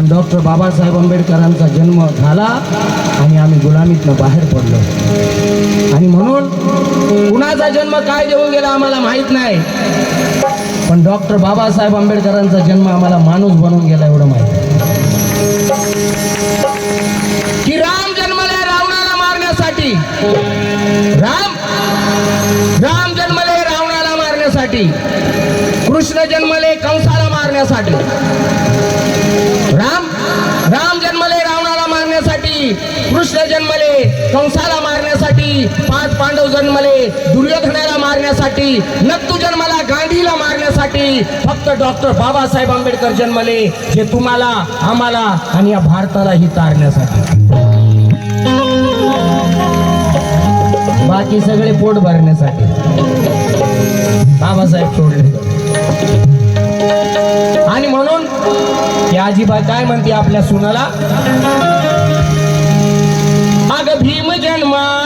पण डॉक्टर बाबासाहेब आंबेडकरांचा जन्म झाला आणि आम्ही गुलामीतनं बाहेर पडलो. आणि म्हणून कुणाचा जन्म काय देऊन गेला आम्हाला माहीत नाही. पण डॉक्टर बाबासाहेब आंबेडकरांचा जन्म आम्हाला माणूस बनवून गेला एवढं माहीत की राम जन्मले रावणाला मारण्यासाठी. राम राम जन्मले रावणाला मारण्यासाठी. कृष्ण जन्मले कंसाला मारण्यासाठी. कृष्ण जन्मले कंसाला मारण्यासाठी पाच पांडव जन्मले दुर्योधनाला मारण्यासाठी नत्तू जन्माला गांधीला मारण्यासाठी फक्त डॉक्टर बाबासाहेब आंबेडकर जन्मले जे तुम्हाला आम्हाला आणि या भारतालाही तारण्यासाठी. बाकी सगळे पोट भरण्यासाठी. बाबासाहेब सोडले. आणि म्हणून ती आजीबाई काय म्हणते आपल्या सुनाला? भीम जन्माला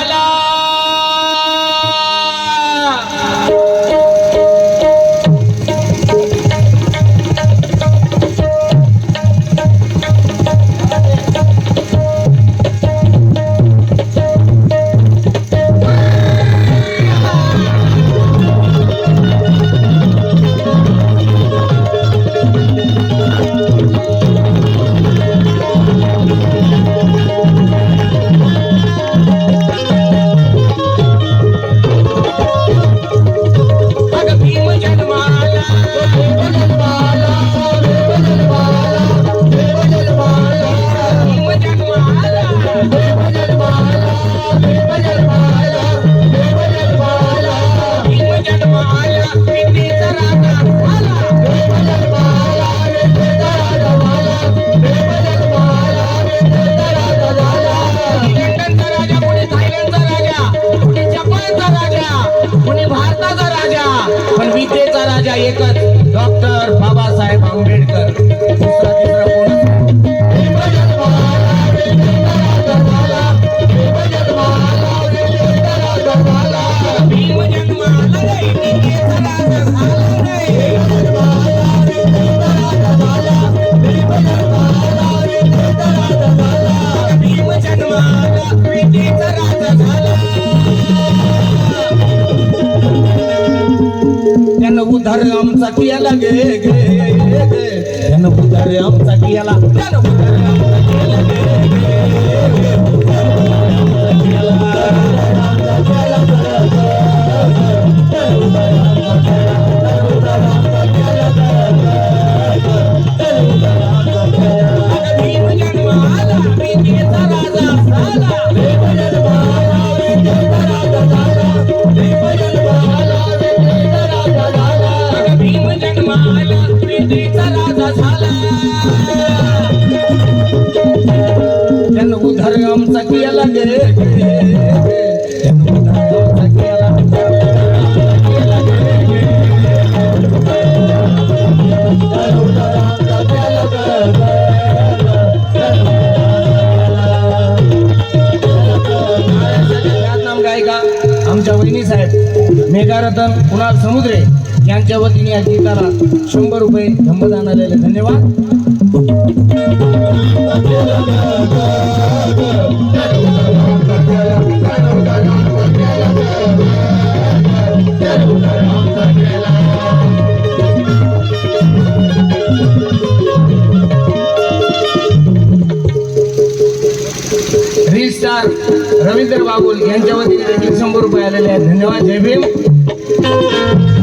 आमचा कियाला गे गे गे उधार आमचा कियाला. त्यानं आमच्या वहिनी साहेब मेघारतन कुणाल समुद्रे यांच्या वतीने या गीताला शंभर रुपये धम्मदान आलेले धन्यवाद. रवींद्र बाबुल यांच्या वतीने देखील शंभर रुपये आलेले आहेत. धन्यवाद. जय भीम.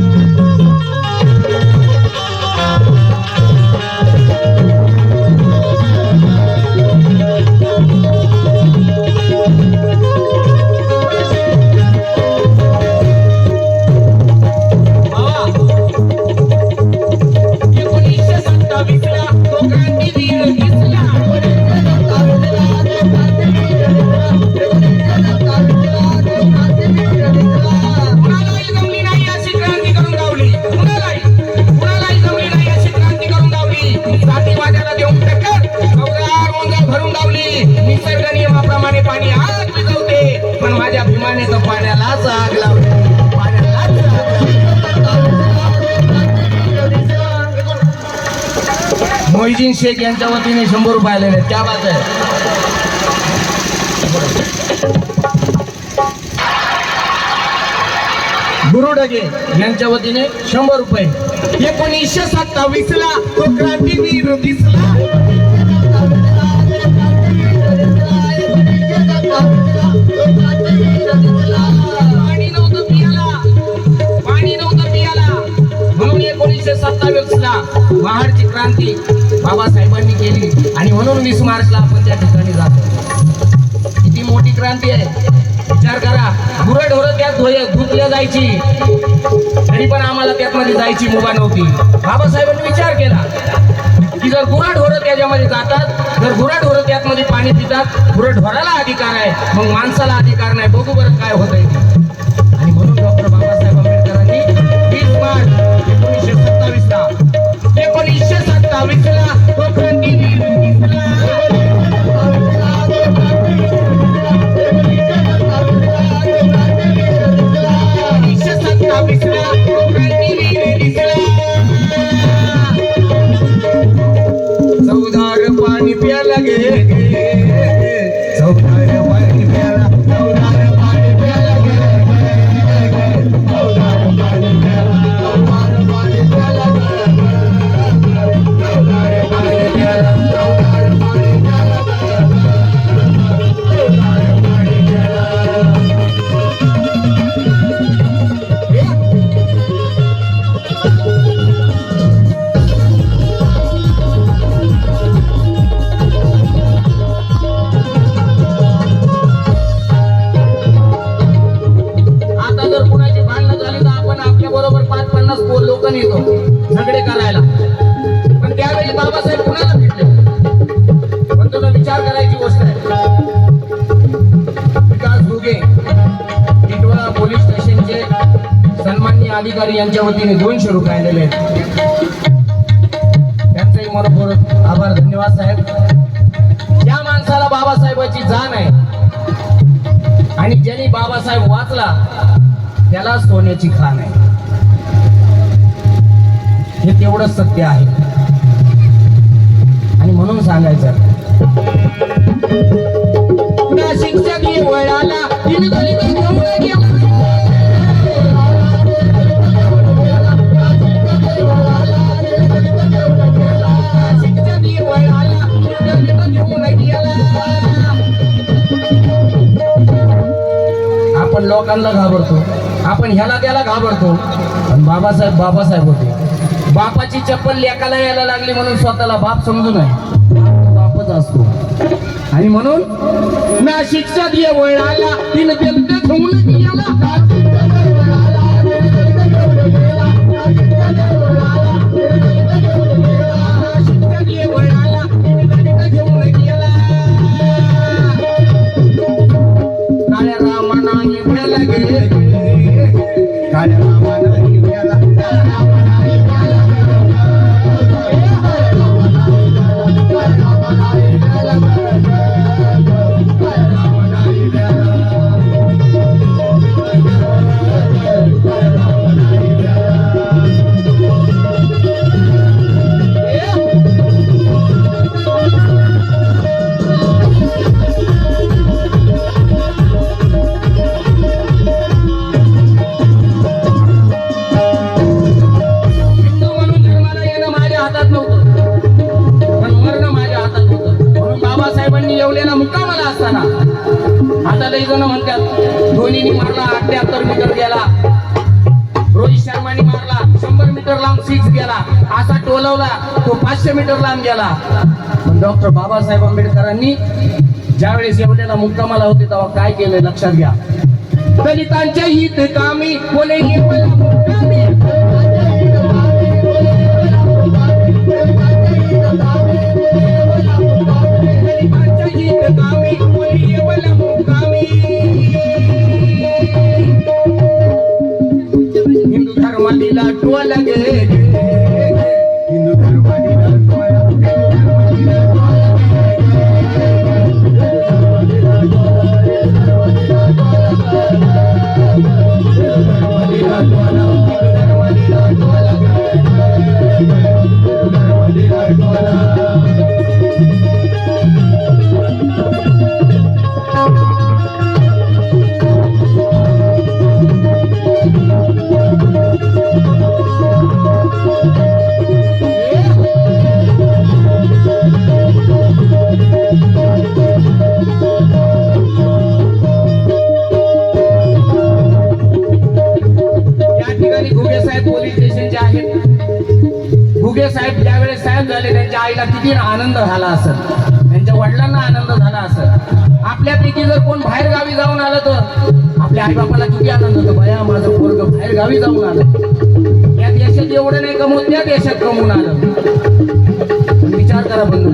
मोहिजीन शेख यांच्या वतीने शंभर रुपये आलेले आहेत. त्या बात आहे. यांच्या वतीने शंभर रुपये. एकोणीसशे सत्तावीस ला तो क्रांतीवीर दिसला. पाणी पाणी नव्हतं पियाला. म्हणून एकोणीसशे सत्तावीस ला महाडची क्रांती. बाबासाहेबांनी केली. आणि म्हणून वीस मार्चला आपण त्या ठिकाणी जातो. किती मोठी क्रांती आहे. विचार करा. गुरं ढोरं त्यात धुय धुतल्या जायची. तरी पण आम्हाला त्यातमध्ये जायची मुभा नव्हती. बाबासाहेबांनी विचार केला. की जर गुरं ढोरं त्याच्यामध्ये जातात जर गुरं ढोरं त्यातमध्ये पाणी पितात गुरं ढोराला अधिकार आहे मग माणसाला अधिकार नाही. बघू बरं काय होत आहे आणि म्हणून डॉक्टर बाबासाहेब आंबेडकरांनी वीस मार्च एकोणीसशे सत्तावीस ला एकोणीसशे सत्तावीस सत्तावीस ला अधिकारी यांच्या वतीने दोनशे रुपये आलेले आहेत. त्यांचाही मनपूर्वक आभार धन्यवाद साहेब. ज्या माणसाला बाबासाहेबाची जाण आहे आणि ज्यांनी बाबासाहेब वाचला त्याला सोन्याची खाण आहे. हे तेवढंच सत्य आहे. आणि म्हणून सांगायचं नाशिकच्या आपण लोकांना घाबरतो. आपण ह्याला त्याला घाबरतो. पण बाबासाहेब बाबासाहेब होते. बापाची चप्पल लेकाला यायला लागली म्हणून स्वतःला बाप समजू नये. बापच असतो. आणि म्हणून नाशिकच्या देवळाला तीन पाचशे मीटर लांब गेला. पण डॉक्टर बाबासाहेब आंबेडकरांनी ज्यावेळेस एवढ्याला मुक्कामाला होते तेव्हा काय केलं लक्षात घ्या. दलितांच्या हित कामी बोले हिंदू धर्मालीला टोल गे असत त्यांच्या वडिलांना आनंद झाला असत आपल्यापैकी जर कोण बाहेर गावी जाऊन आलं तर आपल्या आई बापाला किती आनंद होतो. बया माझं पोरग बाहेर गावी जाऊन आलं. या देशात एवढं नाही कमवत त्या देशात कमवून आलं. विचार करा बंधू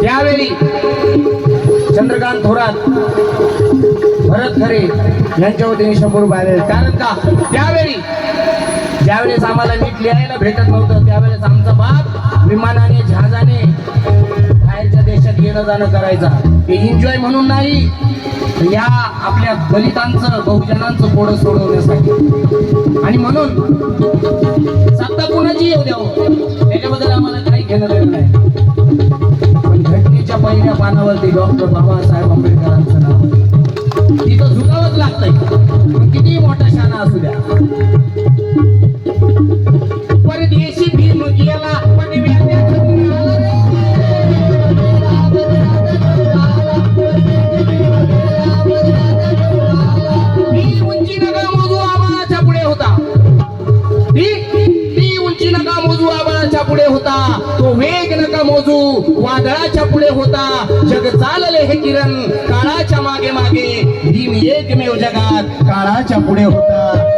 त्यावेळी चंद्रकांत थोरात भरत खरे यांच्या वतीने शंभर रुपये आले कारण का? त्यावेळी ज्यावेळेस आम्हाला नीट लिहायला भेटत नव्हतं त्यावेळेस आमचा बाप विमानाने जहाजाने बाहेरच्या देशात येणं जाणं करायचा. ते एन्जॉय म्हणून नाही या आपल्या दलितांचं बहुजनांचं पोड सोडवण्यासाठी. आणि म्हणून सत्ता कोणाची येऊ द्यावं? त्याच्याबद्दल आम्हाला काही घेणं देणं नाही. पण घटनेच्या पहिल्या पानावरती डॉक्टर बाबासाहेब आंबेडकरांचं नाव. तिथं झुकावंच लागतंय. मग किती मोठा शाना असू द्या. वेग नका मोजू वादळाच्या पुढे होता जग चालले हे किरण काळाच्या मागे मागे भीम एकमेव जगात काळाच्या पुढे होता.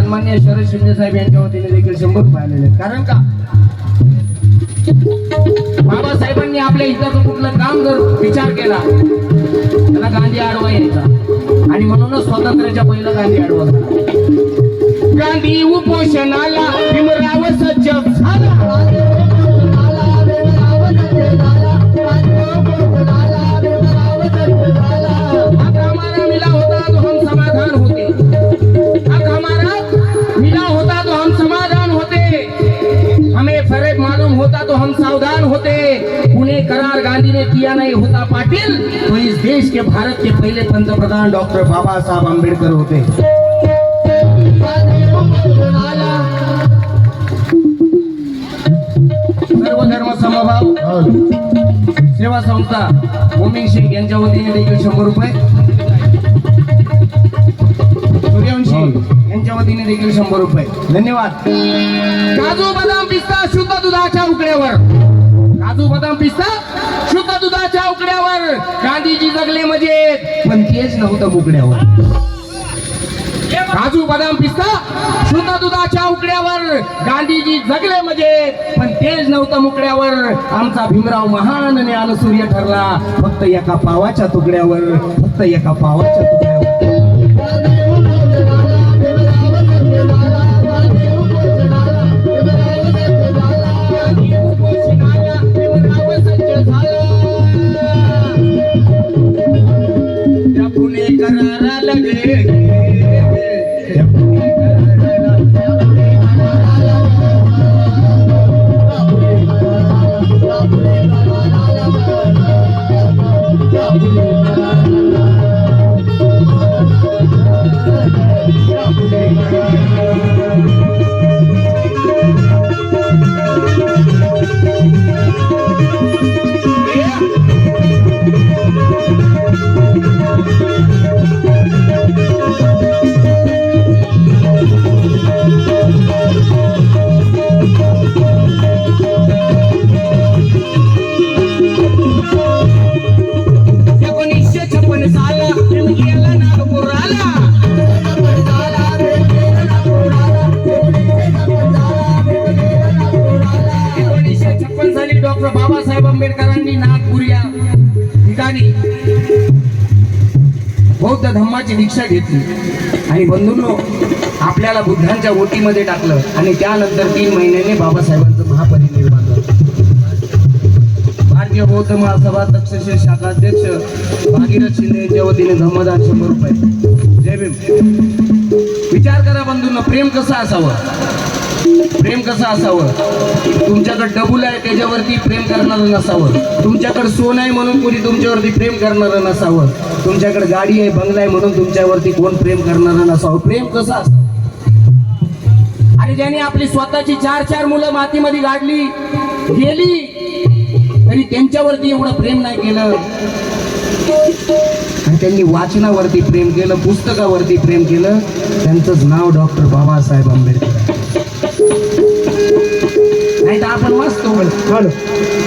सन्मान्य शरद शिंदे साहेब यांच्या वतीने देखील शंभर रुपये आलेले कारण का? बाबासाहेबांनी आपल्या हिताचं कुठलं काम जर विचार केला त्याला गांधी आडवा यायचा. आणि म्हणूनच स्वातंत्र्याच्या पहिला गांधी आडवा झाला. गांधी उपोषणाला भीमराव सज्ज झाला. तो हम सावधान होते। पुणे करार गांधी ने किया नहीं होता पाटिल। तो इस देश के भारत के पहले पंतप्रधान डॉक्टर बाबा साहब आम्बेडकर होते। सर्व धर्म समभाव। सेवा संस्था ओमिंग शेख यांच्या वतीने देखील शंभर रुपये। सूर्यवंशी यांच्या वतीने देखील शंभर रुपये. धन्यवाद. काजू बदाम पिस्ता शुद्ध दुधाच्या उकड्यावर. काजू बदाम पिस्ता शुद्ध दुधाच्या उकड्यावर. गांधीजी जगले म्हणजे पण तेच नव्हतं उकड्यावर. काजू बदाम पिस्ता शुद्ध दुधाच्या उकड्यावर. गांधीजी जगले म्हणजे पण तेज नव्हतं मुकड्यावर आमचा भीमराव महान ज्ञानसूर्य ठरला. फक्त एका पावाच्या तुकड्यावर. फक्त एका पावाच्या तुकड्यावर. Música बाबासाहेब आंबेडकरांनी नागपूर या ठिकाणी बौद्ध धम्माची दीक्षा घेतली. आणि बंधूंनो आपल्याला बुद्धांच्या ओटीमध्ये टाकलं आणि त्यानंतर तीन महिन्याने बाबासाहेबांचं महापरिनिर्वाण भारतीय बौद्ध महासभा तक्षशिष शाखाध्यक्ष भागीरथ शिंदे यांच्या वतीने धम्मदान शंभर रुपये. जय भीम. विचार करा बंधूंना प्रेम कसं असावं? प्रेम कसं असावं? तुमच्याकडे डबुल आहे त्याच्यावरती प्रेम करणारं नसावं. तुमच्याकडे सोनं आहे म्हणून कोणी तुमच्यावरती प्रेम करणारं नसावं. तुमच्याकडे गाडी आहे बंगला आहे म्हणून तुमच्यावरती कोण प्रेम करणारं नसावं. प्रेम कसं असावं? आणि ज्याने आपली स्वतःची चार चार मुलं मातीमध्ये गाडली गेली तरी त्यांच्यावरती एवढं प्रेम नाही केलं. आणि त्यांनी वाचनावरती प्रेम केलं पुस्तकावरती प्रेम केलं. त्यांचंच नाव डॉक्टर बाबासाहेब आंबेडकर. नाही तर आपण वाचतो पण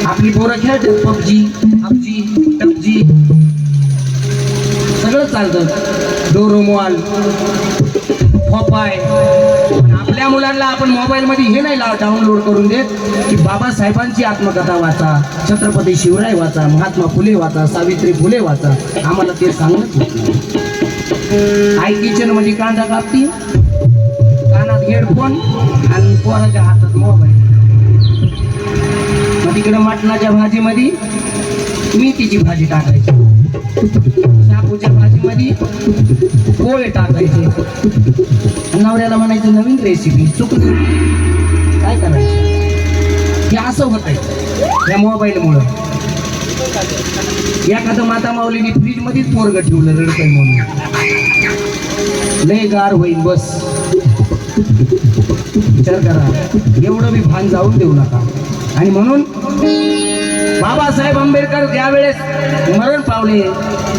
आपली पोरं खेळतात. पबजी पबजी टपजी सगळं चालतं. डोरोमॉल पॉपाय. आपल्या मुलांना आपण मोबाईलमध्ये हे नाही डाउनलोड करून देत की बाबासाहेबांची आत्मकथा वाचा छत्रपती शिवराय वाचा महात्मा फुले वाचा सावित्री फुले वाचा. आम्हाला ते सांगत आई किचन म्हणजे कांदा कापती कानात हेडफोन आणि पोराच्या हातात मोबाईल. तिकडं मटणाच्या भाजीमध्ये मेथीची भाजी टाकायची. शापूच्या भाजीमध्ये पोळे टाकायचे. नवऱ्याला म्हणायचं नवीन रेसिपी चुकली. काय करायचं? हे असं होत आहे या मोबाईलमुळं. एखादं माता माऊलीने फ्रीज मध्येच पोरग ठेवलं रडतंय म्हणून. लय गार होईल बस. विचार करा. एवढं मी भान जाऊन देऊ नका. आणि म्हणून बाबासाहेब आंबेडकर ज्यावेळेस मरण पावले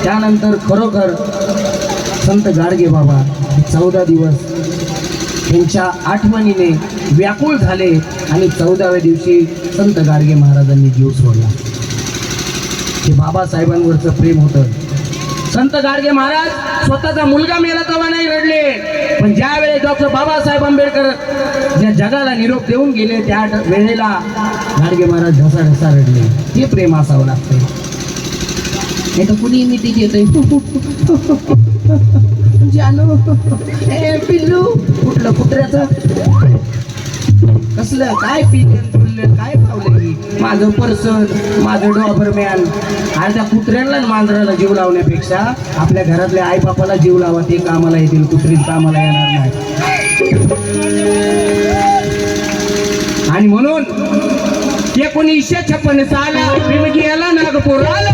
त्यानंतर खरोखर संत गाडगे बाबा चौदा दिवस त्यांच्या आठवणीने व्याकुळ झाले आणि चौदाव्या दिवशी संत गाडगे महाराजांनी जीव सोडला. हे बाबासाहेबांवरचं प्रेम होतं. संत गाडगे महाराज स्वतःचा मुलगा मेला तेव्हा नाही रडले. पण ज्या वेळेस डॉक्टर बाबासाहेब आंबेडकर ज्या जगाला निरोप देऊन गेले त्या वेळेला गाडगे महाराज ढसा ढसा रडले. हे प्रेम असावं लागते नाही तर कुणी मी ती येतोय जानू ए पिल्लू कुठलं कुत्र्याचं? कसलं काय पिल्लं काय पावलं? माझं पर्सन माझं डॉबरमॅन आणि त्या कुत्र्यांना मांजराला जीव लावण्यापेक्षा आपल्या घरातल्या आई बापाला जीव लावा ते कामाला येतील कुत्रीत कामाला येणार नाही. आणि म्हणून एकोणीसशे छप्पन साला भीम गेला नागपूर आला